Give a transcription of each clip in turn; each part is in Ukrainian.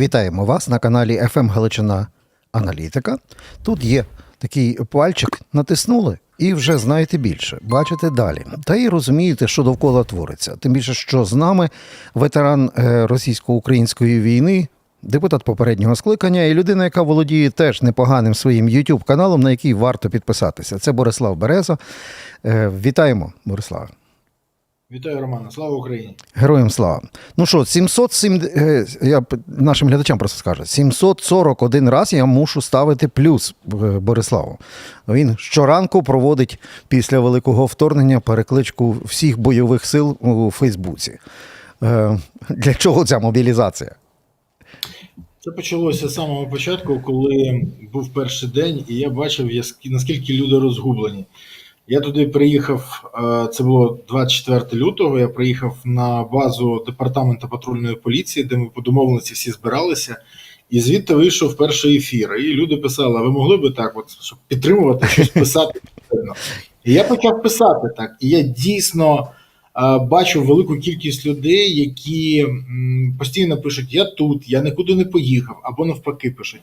Вітаємо вас на каналі FM Галичина Аналітика. Тут є такий пальчик, натиснули і вже знаєте більше, бачите далі. Та й розумієте, що довкола твориться. Тим більше, що з нами ветеран е, російсько-української війни. Депутат попереднього скликання і людина, яка володіє теж непоганим своїм youtube каналом, на який варто підписатися. Це Борислав Береза. Е, Вітаємо, Бориславе. Вітаю, Романа. Слава Україні! Героям слава. Ну що, 707, е, я нашим глядачам просто скажу, 741 раз я мушу ставити плюс е, Бориславу. Він щоранку проводить після великого вторгнення перекличку всіх бойових сил у Фейсбуці. Е, Для чого ця мобілізація? Це почалося з самого початку, коли був перший день, і я бачив, наскільки люди розгублені. Я туди приїхав, е, це було 24 лютого. Я приїхав на базу департаменту патрульної поліції, де ми по домовленості всі збиралися. І звідти вийшов перший ефір. І люди писали: а ви могли би так, от, щоб підтримувати, щось писати? І я почав писати так. І я дійсно е, бачу велику кількість людей, які постійно пишуть: Я тут, я нікуди не поїхав, або навпаки пишуть: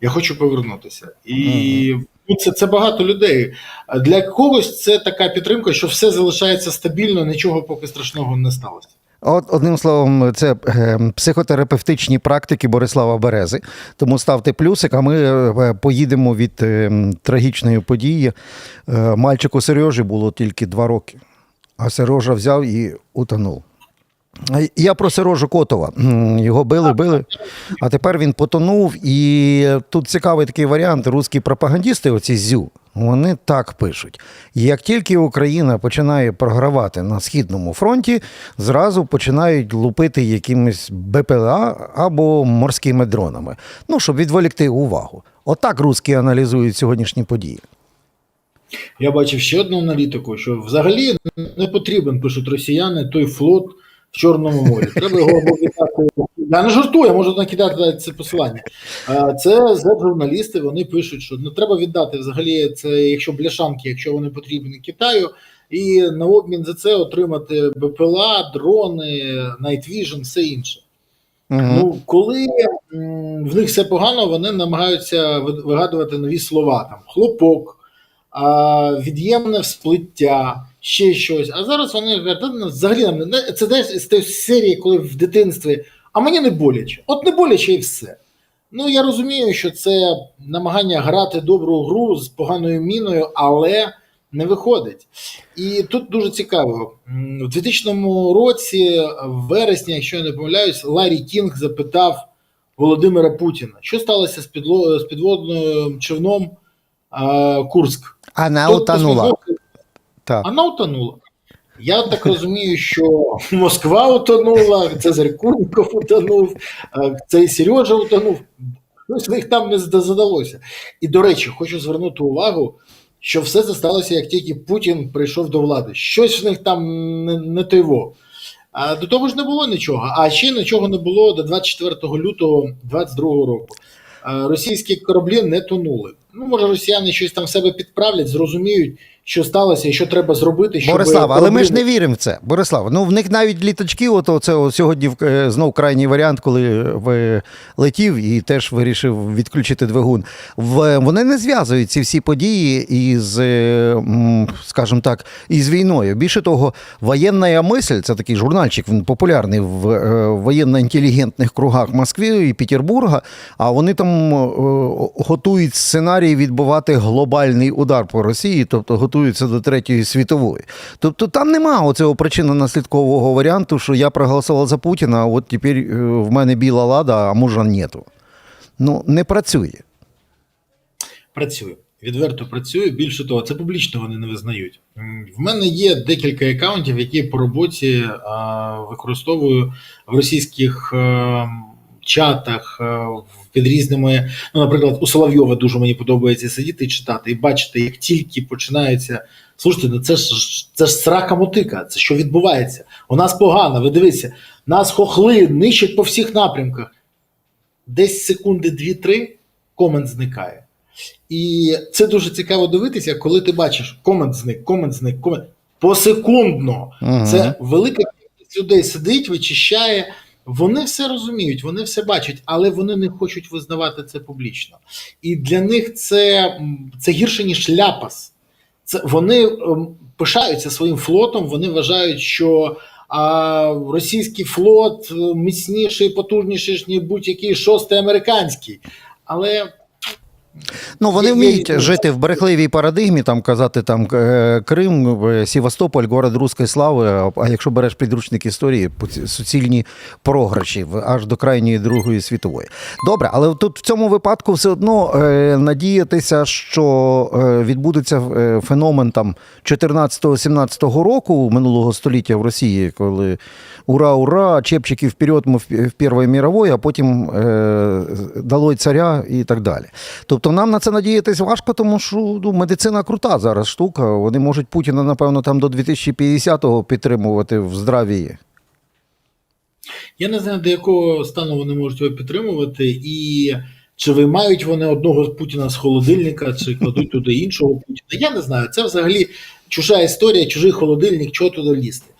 Я хочу повернутися. І ну, це, це багато людей. Для когось це така підтримка, що все залишається стабільно, нічого поки страшного не сталося. От одним словом, це е, психотерапевтичні практики Борислава Берези. Тому ставте плюсик, а ми е, поїдемо від е, трагічної події. Е, Мальчику Сережі було тільки два роки, а Сережа взяв і утонув. Я про Сережу Котова. Його били, били, а тепер він потонув. І тут цікавий такий варіант. Русські пропагандісти, оці зю, вони так пишуть: як тільки Україна починає програвати на східному фронті, зразу починають лупити якимись БПЛА або морськими дронами. Ну, щоб відволікти увагу. Отак русські аналізують сьогоднішні події. Я бачив ще одну аналітику, що взагалі не потрібен, пишуть росіяни, той флот в Чорному морі. Треба його або віддати. Я не жартую, я можу накидати це посилання. Це журналісти вони пишуть, що не треба віддати взагалі це, якщо бляшанки, якщо вони потрібні Китаю, і на обмін за це отримати БПЛА, дрони, Night Vision, все інше. Мгм. Ну, коли м, в них все погано, вони намагаються вигадувати нові слова там хлопок, а, від'ємне всплиття, ще щось. А зараз вони кажуть, ну, взагалі нам не це знаєш, з тієї серії, коли в дитинстві, а мені не боляче. От не боляче і все. Ну я розумію, що це намагання грати добру гру з поганою міною, але не виходить. І тут дуже цікаво. У 2000 році, в вересні, якщо я не помиляюсь, Ларі Кінг запитав Володимира Путіна, що сталося з, підло... з підводним човном а, Курськ. Вона Той утонула. Так. Вона утонула. Я так розумію, що Москва утонула, Цезарь Курников утонув, цей Сережа утонув. Щось них там не задалося. І, до речі, хочу звернути увагу, що все це сталося, як тільки Путін прийшов до влади. Щось в них там не, не тойво. А до того ж не було нічого. А ще нічого не було до 24 лютого 2022 року. Російські кораблі не тонули. Ну, може, росіяни щось там в себе підправлять, зрозуміють, що сталося і що треба зробити. Щоб Борислав, але ми ж не віримо в це. Борислав, ну в них навіть літачки, от це сьогодні е, знов крайній варіант, коли ви летів і теж вирішив відключити двигун. В, вони не зв'язують ці всі події із, е, скажімо так, із війною. Більше того, воєнна мисль це такий журнальчик, він популярний в е, воєнно-інтелігентних кругах Москви і Петербурга. А вони там е, готують сценарій відбувати глобальний удар по Росії, тобто готуються до третьої світової. Тобто там нема оцього причинно-наслідкового варіанту, що я проголосував за Путіна, а от тепер е, в мене біла лада, а мужа нету. Ну, не працює. Працює. Відверто працює. Більше того, це публічно вони не визнають. В мене є декілька акаунтів, які по роботі використовую в російських е, чатах е, в- під різними. Ну, наприклад, у Соловйова дуже мені подобається сидіти і читати, і бачити, як тільки починається. Слушайте, ну це ж це ж срака мотика. Це що відбувається? У нас погано. Ви дивіться, нас хохли нищать по всіх напрямках. Десь секунди 2-3 комент зникає. І це дуже цікаво дивитися, коли ти бачиш комент зник, комент зник, комент посекундно. Мгм. Це велика кількість людей сидить, вичищає Вони все розуміють, вони все бачать, але вони не хочуть визнавати це публічно. І для них це, це гірше, ніж ляпас. Це вони ем, пишаються своїм флотом. Вони вважають, що а, російський флот е, міцніший, потужніший ніж будь-який шостий американський. Але Ну, вони вміють жити в брехливій парадигмі, там казати там е, Крим, е, Севастополь, город руської слави. а- якщо береш підручник історії, суцільні програші аж до крайньої Другої світової. Добре, але тут в цьому випадку все одно е, надіятися, що е, відбудеться феномен там 14-17 року минулого століття в Росії, коли ура, ура, чепчики вперед, ми в, Першої мірової, а потім е, долой царя і так далі. Тобто нам на це надіятись важко, тому що ну, медицина крута зараз штука. Вони можуть Путіна, напевно, там до 2050-го підтримувати в здравії. Я не знаю, до якого стану вони можуть його підтримувати, і чи виймають вони одного Путіна з холодильника, чи кладуть туди іншого Путіна. Я не знаю. Це взагалі чужа історія, чужий холодильник, чого туди лізти.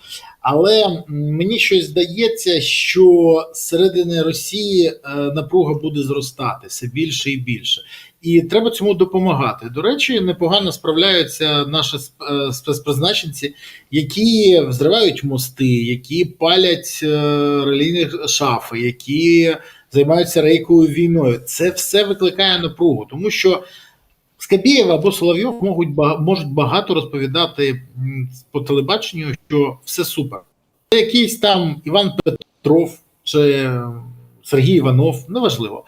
Але мені щось здається, що середини Росії е, напруга буде зростати все більше і більше. І треба цьому допомагати. До речі, непогано справляються наші е, спецпризначенці, які взривають мости, які палять е, релійні шафи, які займаються рейковою війною. Це все викликає напругу, тому що Скабєєв або Соловйов можуть можуть багато розповідати по телебаченню, що все супер. Це якийсь там Іван Петров чи Сергій Іванов, неважливо.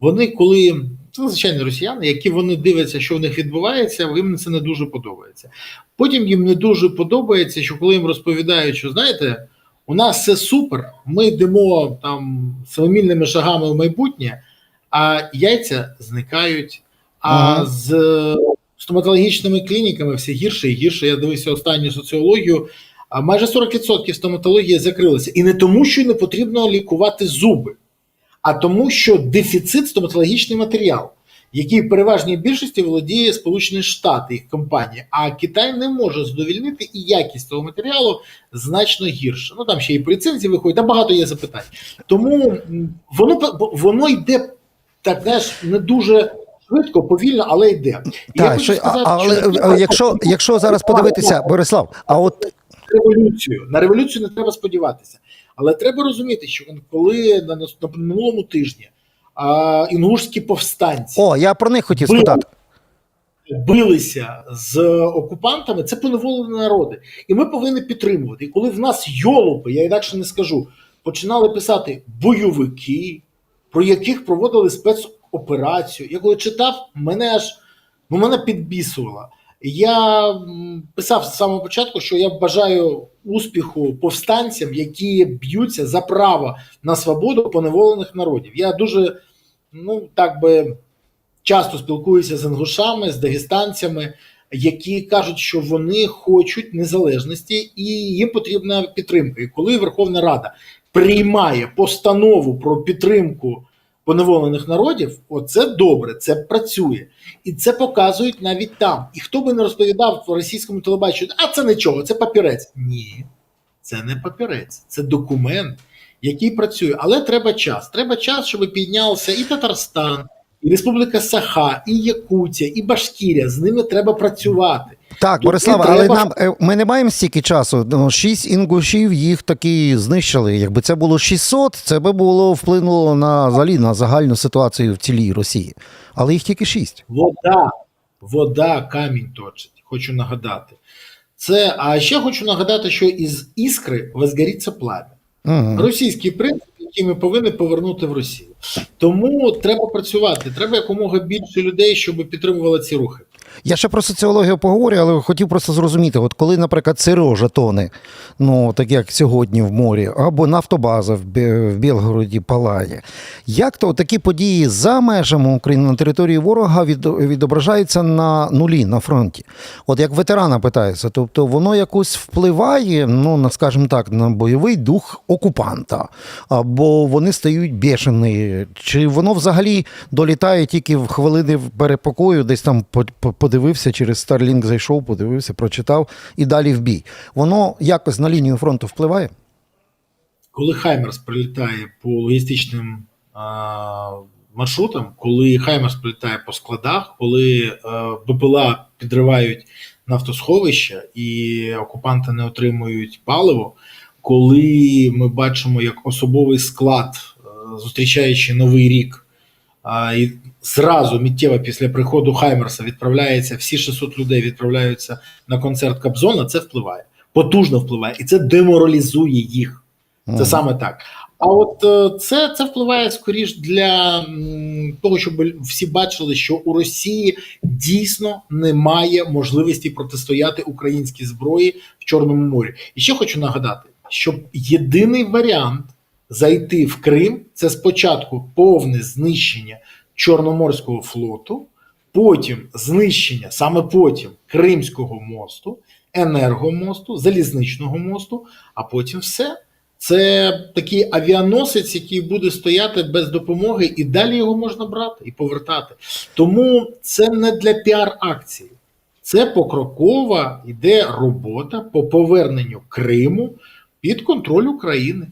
Вони коли це звичайні росіяни, які вони дивляться, що в них відбувається, їм це не дуже подобається. Потім їм не дуже подобається, що коли їм розповідають, що знаєте, у нас все супер, ми йдемо там семимільними шагами в майбутнє, а яйця зникають. А Ага. з стоматологічними клініками все гірше і гірше. Я дивився останню соціологію. А майже 40% стоматології закрилися. І не тому, що не потрібно лікувати зуби, а тому, що дефіцит стоматологічний матеріал, який в переважній більшості володіє Сполучені Штати, їх компанія. А Китай не може задовільнити і якість цього матеріалу значно гірше. Ну там ще і по ліцензії виходить, там багато є запитань. Тому воно воно йде так, знаєш, не дуже швидко, повільно, але йде. І Так, що, сказати, але що е, якщо, якщо зараз подивитися, Борислав, а от революцію. На революцію не треба сподіватися. Але треба розуміти, що коли на, нас- на минулому тижні а, інгушські повстанці о, я про них хотів Били. спитати. билися з окупантами, це поневолені народи. І ми повинні підтримувати. І коли в нас йолопи, я інакше не скажу, починали писати бойовики, про яких проводили спецоперацію. Я коли читав, мене аж ну, мене підбісувало. Я писав з самого початку, що я бажаю успіху повстанцям, які б'ються за право на свободу поневолених народів. Я дуже, ну так би часто спілкуюся з інгушами, з дагестанцями, які кажуть, що вони хочуть незалежності і їм потрібна підтримка. І коли Верховна Рада приймає постанову про підтримку поневолених народів, оце добре, це працює. І це показують навіть там. І хто би не розповідав по російському телебаченню, а це нічого, це папірець. Ні, це не папірець, це документ, який працює. Але треба час. Треба час, щоб піднявся і Татарстан, і Республіка Саха, і Якутія, і Башкірія. З ними треба працювати. Так, Борислава, але треба- нам е, ми не маємо стільки часу. Ну, Шість інгушів їх таки знищили. Якби це було 600, це би було вплинуло на взагалі на загальну ситуацію в цілій Росії. Але їх тільки шість. Вода, вода, камінь точить. Хочу нагадати. Це, а ще хочу нагадати, що із іскри возгоріться пламя. Угу. Російський принцип, який ми повинні повернути в Росію. Тому треба працювати. Треба якомога більше людей, щоб підтримували ці рухи. Я ще про соціологію поговорю, але хотів просто зрозуміти, от коли, наприклад, ЦРО жетони, ну так як сьогодні в морі, або нафтобаза в, Білгороді палає, як то такі події за межами України на території ворога відображаються на нулі на фронті? От як ветерана питається, тобто воно якось впливає, ну на скажімо так, на бойовий дух окупанта, або вони стають бешені, чи воно взагалі долітає тільки в хвилини перепокою, десь там по- подивився через Starlink зайшов, подивився, прочитав і далі в бій. Воно якось на лінію фронту впливає? коли Хаймерс прилітає по логістичним а, маршрутам, коли Хаймерс прилітає по складах, коли а, БПЛА підривають нафтосховища і окупанти не отримують паливо, коли ми бачимо, як особовий склад, е, зустрічаючи новий рік, а, зразу миттєво після приходу Хаймерса відправляється, всі 600 людей відправляються на концерт Кобзона, це впливає. Потужно впливає, і це деморалізує їх. Це Мгм. саме так. А от е, це, це впливає скоріш для того, щоб всі бачили, що у Росії дійсно немає можливості протистояти українській зброї в Чорному морі. І ще хочу нагадати, що єдиний варіант зайти в Крим це спочатку повне знищення Чорноморського флоту, потім знищення, саме потім Кримського мосту, енергомосту, залізничного мосту, а потім все. Це такий авіаносець, який буде стояти без допомоги, і далі його можна брати і повертати. Тому це не для піар-акції, це покрокова йде робота по поверненню Криму під контроль України.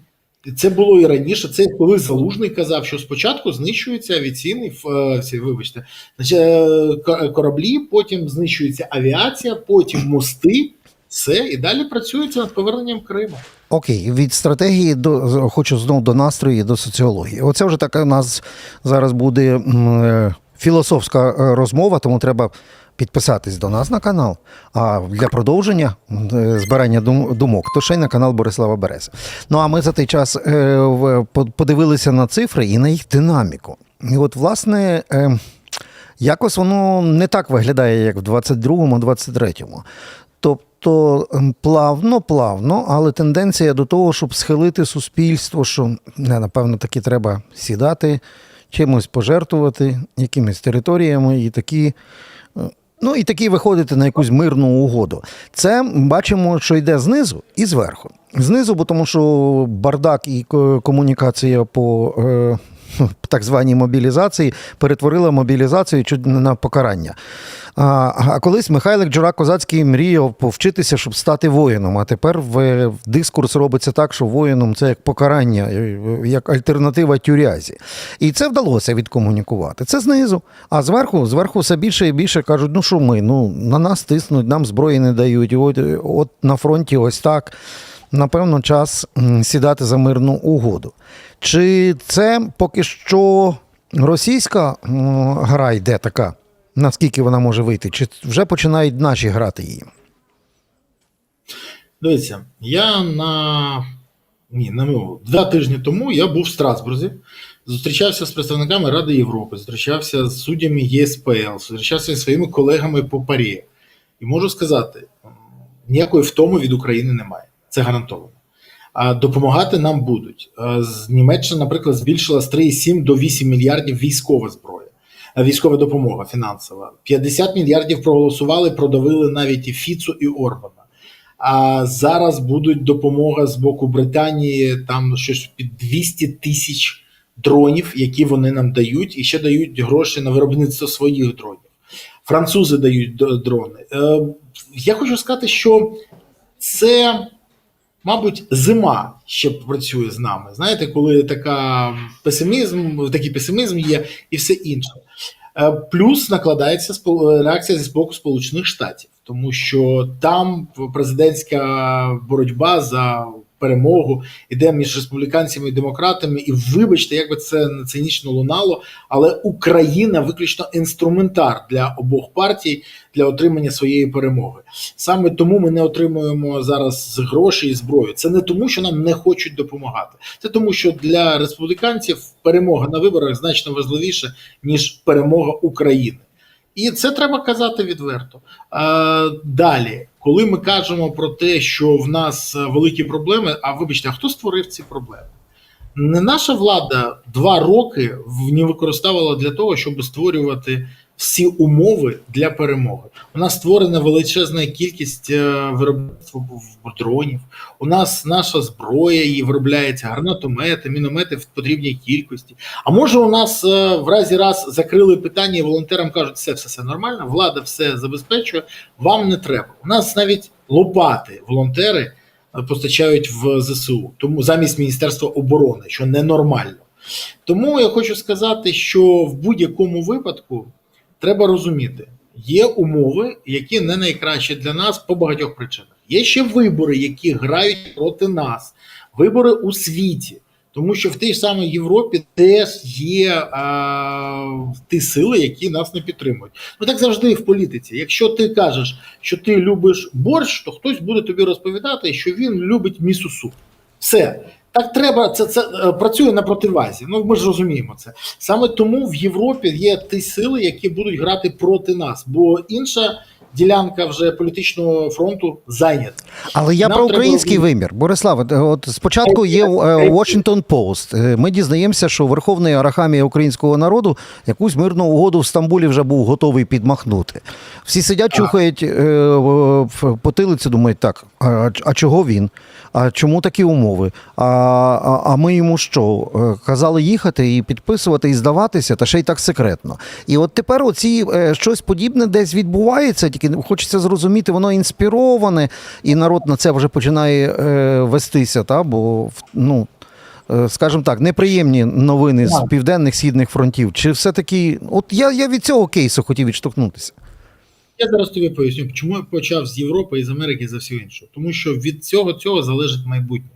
Це було і раніше. Це коли Залужний казав, що спочатку знищується авіаційний ф- е, вибачте, е, ко- кораблі, потім знищується авіація, потім мости. Все, і далі працюється над поверненням Криму. Окей, від стратегії до хочу знову до настрою до соціології. Оце вже така у нас зараз буде е, філософська е, розмова, тому треба підписатись до нас на канал. А для продовження е, збирання думок, то ще й на канал Борислава Берези. Ну а ми за той час е, подивилися на цифри і на їх динаміку. І от, власне. е, Якось воно не так виглядає, як в 22-му, 23-му. Тобто ем, плавно, плавно, але тенденція до того, щоб схилити суспільство, що напевно таки треба сідати, чимось пожертвувати, якимись територіями і такі. Ну і такі виходити на якусь мирну угоду. Це бачимо, що йде знизу і зверху. Знизу, бо тому що бардак і ко- комунікація по е, так званій мобілізації перетворила мобілізацію чуть не на покарання. А, а колись Михайлик Джура Козацький мріяв повчитися, щоб стати воїном. А тепер в, в дискурс робиться так, що воїном це як покарання, е, як альтернатива тюрязі. І це вдалося відкомунікувати. Це знизу. А зверху, зверху все більше і більше кажуть, ну що ми, ну на нас тиснуть, нам зброї не дають. От, от на фронті ось так. Напевно, час сідати за мирну угоду. Чи це поки що російська гра йде така? Наскільки вона може вийти? Чи вже починають наші грати її? Дивіться, я на ні, на минуло. два тижні тому я був в Страсбурзі, зустрічався з представниками Ради Європи, зустрічався з суддями ЄСПЛ, зустрічався зі своїми колегами по парі. І можу сказати, ніякої втоми від України немає. Це гарантовано. А допомагати нам будуть. З Німеччина, наприклад, збільшила з 3,7 до 8 мільярдів військова зброя, військова допомога фінансова. 50 мільярдів проголосували, продавили навіть і Фіцу, і Орбана. А зараз будуть допомога з боку Британії, там щось під 200 тисяч дронів, які вони нам дають, і ще дають гроші на виробництво своїх дронів. Французи дають дрони. Е, я хочу сказати, що це, мабуть, зима ще працює з нами. Знаєте, коли така песимізм, такий песимізм є, і все інше. Е, Плюс накладається реакція зі боку Сполучених Штатів, тому що там президентська боротьба за перемогу іде між республіканцями і демократами. І вибачте, як би це цинічно лунало, але Україна виключно інструментар для обох партій для отримання своєї перемоги. Саме тому ми не отримуємо зараз гроші і зброю. Це не тому, що нам не хочуть допомагати. Це тому, що для республіканців перемога на виборах значно важливіша ніж перемога України. І це треба казати відверто. А, далі, коли ми кажемо про те, що в нас е, великі проблеми, а вибачте, а хто створив ці проблеми? Не наша влада два роки не використовувала для того, щоб створювати всі умови для перемоги. У нас створена величезна кількість е, виробництва дронів. У нас наша зброя її виробляється, гранатомети, міномети в потрібній кількості. А може, у нас е, в разі раз закрили питання, і волонтерам кажуть, все, все, все нормально, влада все забезпечує, вам не треба. У нас навіть лопати волонтери постачають в ЗСУ, тому замість Міністерства оборони, що ненормально. Тому я хочу сказати, що в будь-якому випадку треба розуміти, є умови, які не найкращі для нас по багатьох причинах. Є ще вибори, які грають проти нас, вибори у світі. Тому що в тій самій Європі теж є а, ті сили, які нас не підтримують. Ну так завжди і в політиці. Якщо ти кажеш, що ти любиш борщ, то хтось буде тобі розповідати, що він любить місусу. Все. Так треба, це, це е, працює на противазі. Ну ми ж розуміємо це. Саме тому в Європі є ті сили, які будуть грати проти нас, бо інша ділянка вже політичного фронту зайнята. Але я Нам про український розуміти. вимір. Бориславе, е, от спочатку є е, Washington Post. Е, Ми дізнаємося, що Верховний Арахамія українського народу якусь мирну угоду в Стамбулі вже був готовий підмахнути. Всі сидять, чухають е, в- потилиці, думають, так, а, а чого він? А чому такі умови? А, а, а ми йому що? Е, Казали їхати і підписувати, і здаватися, та ще й так секретно. І от тепер оці е, щось подібне десь відбувається, тільки хочеться зрозуміти, воно інспіроване, і народ на це вже починає е, вестися, та? бо ну. е, Скажімо так, неприємні новини з південних східних фронтів. Чи все-таки, от я, я від цього кейсу хотів відштовхнутися. Я зараз тобі поясню, чому я почав з Європи і з Америки і за всього іншого. Тому що від цього цього залежить майбутнє.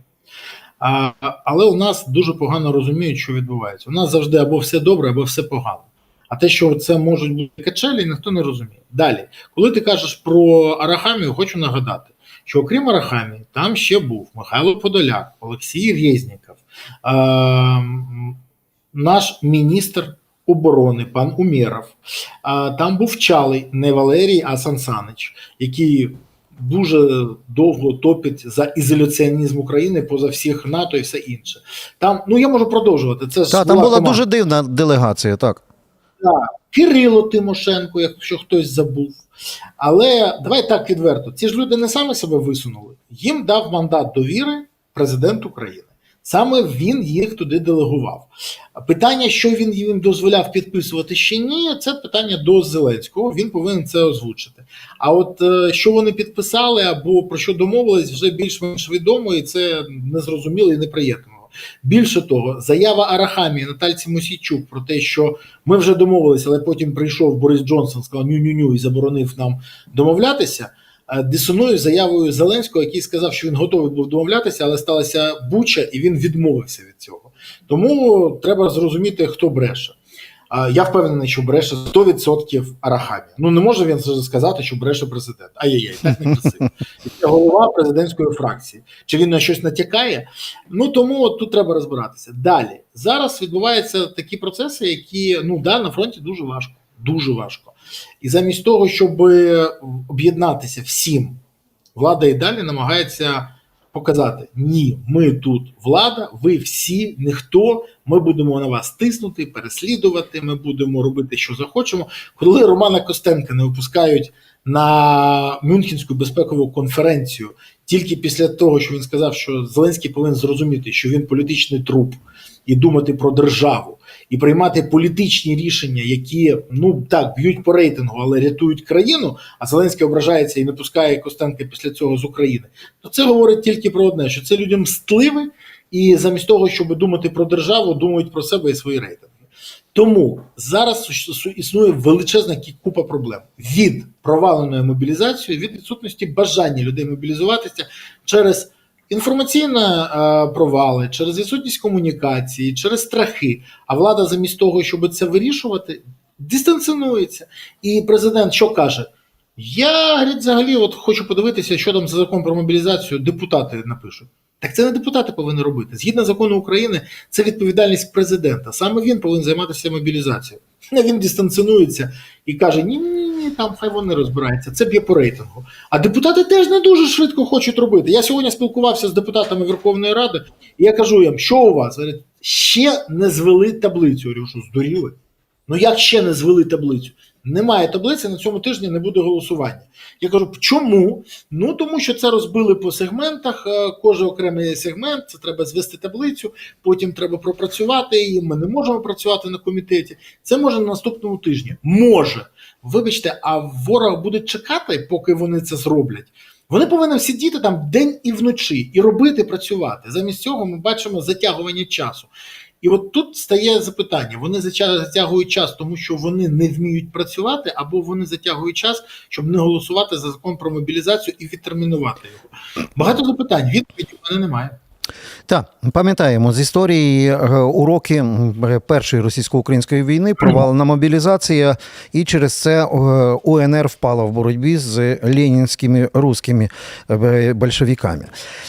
А, але у нас дуже погано розуміють, що відбувається. У нас завжди або все добре, або все погано. А те, що це можуть бути качелі, ніхто не розуміє. Далі, коли ти кажеш про Арахамію, хочу нагадати, що окрім Арахамії, там ще був Михайло Подоляк, Олексій Резніков, е, наш міністр оборони, пан Умєров. А, Там був Чалий, не Валерій, а Сансанич, який дуже довго топить за ізоляціонізм України поза всіх НАТО і все інше. Там, ну я можу продовжувати. Це ж Та, там була була команда. дуже дивна делегація, так. Кирило Тимошенко, якщо хтось забув. Але давай так відверто: ці ж люди не самі себе висунули. Їм дав мандат довіри президент України. Саме він їх туди делегував. Питання, що він їм дозволяв підписувати чи ні, це питання до Зеленського. Він повинен це озвучити. А от е, що вони підписали або про що домовились, вже більш-менш відомо, і це незрозуміло і неприємно. Більше того, заява Арахамії Натальці Мосійчук про те, що ми вже домовилися, але потім прийшов Борис Джонсон, сказав ню-ню-ню і заборонив нам домовлятися. е, Дисонує заявою Зеленського, який сказав, що він готовий був домовлятися, але сталася буча, і він відмовився від цього. Тому треба зрозуміти, хто бреше. Я впевнений, що бреше 100% Арахамія. Ну не може він сказати, що бреше президент. Ай-яй-яй, так не красиво. Це голова президентської фракції. Чи він на щось натякає? Ну тому тут треба розбиратися. Далі зараз відбуваються такі процеси, які ну да на фронті дуже важко. Дуже важко. І замість того, щоб об'єднатися всім, влада і далі намагається показати: ні, ми тут влада, ви всі, ніхто. Ми будемо на вас тиснути, переслідувати. Ми будемо робити, що захочемо. Коли Романа Костенка не випускають на Мюнхенську безпекову конференцію тільки після того, що він сказав, що Зеленський повинен зрозуміти, що він політичний труп, і думати про державу, і приймати політичні рішення, які ну так б'ють по рейтингу, але рятують країну. А Зеленський ображається і не пускає Костенка після цього з України. То це говорить тільки про одне: що це людям мстливі, і замість того, щоб думати про державу, думають про себе і свої рейтинги. Тому зараз існує величезна купа проблем від проваленої мобілізації, від відсутності бажання людей мобілізуватися через інформаційні е, провали, через відсутність комунікації, через страхи. А влада, замість того, щоб це вирішувати, дистанціонується. І президент що каже? Я взагалі от хочу подивитися, що там за закон про мобілізацію депутати напишуть. Так це не депутати повинні робити. Згідно закону України, це відповідальність президента. Саме він повинен займатися мобілізацією. А Він дистанціонується і каже: ні, ні, ні, там хай вони розбираються. Це б'є по рейтингу. А депутати теж не дуже швидко хочуть робити. Я сьогодні спілкувався з депутатами Верховної Ради, і я кажу їм, що у вас? Ще не звели таблицю. Я говорю, здуріли? Ну як ще не звели таблицю? Немає таблиці, на цьому тижні не буде голосування. Я кажу, чому? Ну тому що це розбили по сегментах, е, кожен окремий сегмент, це треба звести таблицю, потім треба пропрацювати її. Ми не можемо працювати на комітеті. Це може на наступному тижні. Може. Вибачте, а ворог буде чекати, поки вони це зроблять. Вони повинні сидіти там день і вночі і робити, працювати. Замість цього ми бачимо затягування часу. І от тут стає запитання: вони затя- затягують час, тому що вони не вміють працювати, або вони затягують час, щоб не голосувати за закон про мобілізацію і відтермінувати його. Багато запитань. Відповіді в мене немає. Так, пам'ятаємо з історії е, уроки е, першої російсько-української війни, провалена мобілізація, і через це е, УНР впала в боротьбі з ленінськими руськими большевиками.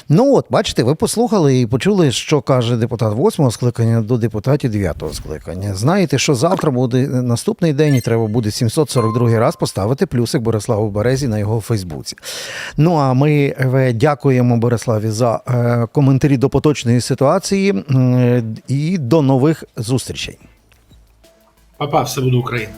Ну от, бачите, ви послухали і почули, що каже депутат восьмого скликання до депутатів дев'ятого скликання. Знаєте, що завтра буде наступний день, і треба буде 742 раз поставити плюсик Бориславу Березі на його Фейсбуці. Ну а ми дякуємо Бориславі за е, коментарі до поточної ситуації і до нових зустрічей. Папа, все буде Україна.